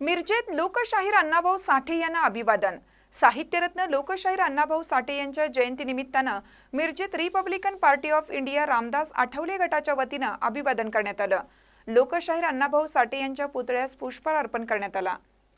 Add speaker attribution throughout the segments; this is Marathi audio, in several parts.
Speaker 1: मिरजेत लोकशाहीर अण्णाभाऊ साठे यांना अभिवादन. साहित्यरत्न लोकशाहीर अण्णाभाऊ साठे यांच्या जयंतीनिमित्तानं मिरजेत Republican Party of India Ramdas Athawale गटाच्या वतीनं अभिवादन करण्यात आलं. लोकशाहीर अण्णाभाऊ साठे यांच्या पुतळ्यास पुष्पहार अर्पण करण्यात आला.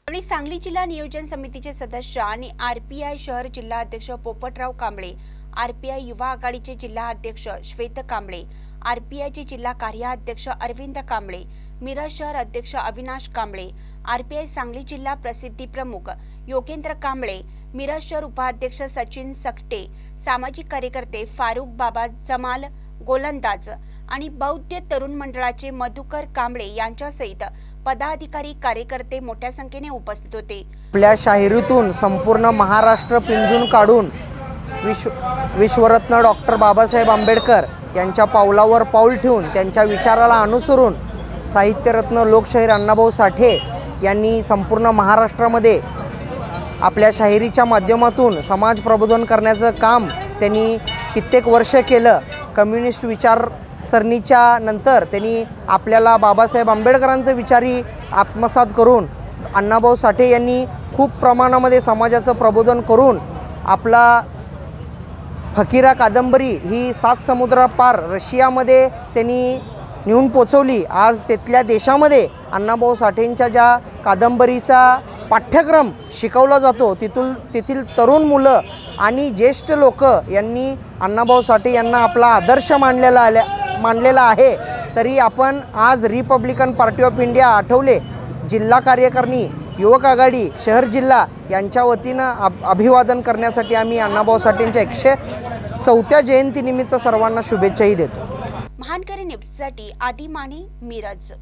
Speaker 2: आणि सांगली जिल्हा नियोजन समितीचे सदस्य आणि आर पी आय शहर जिल्हा अध्यक्ष पोपटराव कांबळे आरपीआय युवा आघाडीचे जिल्हा अध्यक्ष श्वेत कांबळे आरपीआयचे जिल्हा कार्याध्यक्ष अरविंद कांबळे मिरज शहर अध्यक्ष अविनाश कांबळे आरपीआय सांगली जिल्हा प्रसिद्धी प्रमुख योगेंद्र कांबळे मिरज शहर उपाध्यक्ष सचिन सकटे सामाजिक कार्यकर्ते फारुख बाबा जमाल गोलंदाज आणि बौद्ध तरुण मंडळाचे मधुकर कांबळे यांच्यासहित पदाधिकारी कार्यकर्ते मोठ्या संख्येने उपस्थित होते.
Speaker 3: आपल्या शाहिरीतून संपूर्ण महाराष्ट्र पिंजून काढून विश्व विश्वरत्न डॉक्टर बाबासाहेब आंबेडकर यांच्या पावलावर पाऊल ठेवून त्यांच्या विचाराला अनुसरून साहित्यरत्न लोकशाहीर अण्णाभाऊ साठे यांनी संपूर्ण महाराष्ट्रामध्ये आपल्या शाहिरीच्या माध्यमातून समाज प्रबोधन करण्याचं काम त्यांनी कित्येक वर्ष केलं. कम्युनिस्ट विचारसरणीच्या नंतर त्यांनी आपल्याला बाबासाहेब आंबेडकरांचं विचारही आत्मसात करून अण्णाभाऊ साठे यांनी खूप प्रमाणामध्ये समाजाचं प्रबोधन करून आपला फकीरा कादंबरी ही सात समुद्रापार रशियामध्ये त्यांनी नेऊन पोचवली. आज तिथल्या देशामध्ये अण्णाभाऊ साठेंच्या ज्या कादंबरीचा पाठ्यक्रम शिकवला जातो तिथून तेथील तरुण मुलं आणि ज्येष्ठ लोक यांनी अण्णाभाऊ साठे यांना आपला आदर्श मानलेला आल्या मानलेला आहे. तरी आपण आज Republican Party of India Athawale. जिल्हा कार्यकारिणी युवक आघाडी शहर जिल्हा यांच्या वतीनं अभ अभिवादन करण्यासाठी आम्ही अण्णाभाऊ साठेंच्या एकशे चौथ्या जयंतीनिमित्त सर्वांना शुभेच्छाही देतो.
Speaker 2: महानकरी न्यूजसाठी आदी माने मिरज.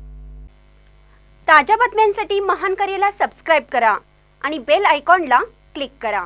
Speaker 2: ताज्या बातम्यांसाठी महानकरीला सबस्क्राईब करा आणि बेल आयकॉनला क्लिक करा.